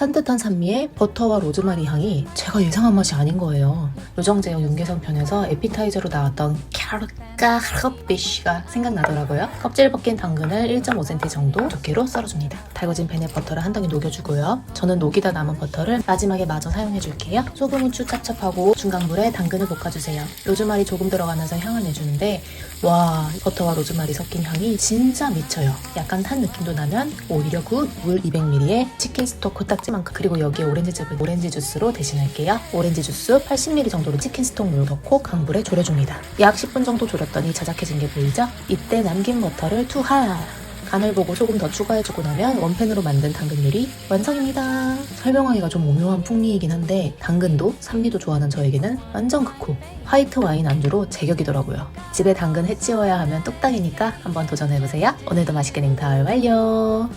산뜻한 산미의 버터와 로즈마리 향이 제가 예상한 맛이 아닌 거예요. 요정제형 윤계성 편에서 에피타이저로 나왔던 캐럿가 핫비쉬가 생각나더라고요. 껍질 벗긴 당근을 1.5cm 정도 두께로 썰어줍니다. 달궈진 팬에 버터를 한 덩이 녹여주고요. 저는 녹이다 남은 버터를 마지막에 마저 사용해줄게요. 소금, 후추 찹찹하고 중강불에 당근을 볶아주세요. 로즈마리 조금 들어가면서 향을 내주는데 와 버터와 로즈마리 섞인 향이 진짜 미쳐요. 약간 탄 느낌도 나면 오히려 굿 물 200ml에 치킨 스톡 코딱지만큼 그리고 여기에 오렌지즙을 오렌지 주스로 대신할게요. 오렌지 주스 80ml 정도로 치킨 스톡 물 넣고 강불에 졸여줍니다. 약 10분 정도 졸였더니 자작해진 게 보이죠? 이때 남긴 버터를 투하 간을 보고 조금 더 추가해주고 나면 원팬으로 만든 당근 요리 완성입니다. 설명하기가 좀 오묘한 풍미이긴 한데 당근도 산미도 좋아하는 저에게는 완전 극호. 화이트 와인 안주로 제격이더라고요. 집에 당근 해치워야 하면 뚝딱이니까 한번 도전해보세요. 오늘도 맛있게 냉타을 완료.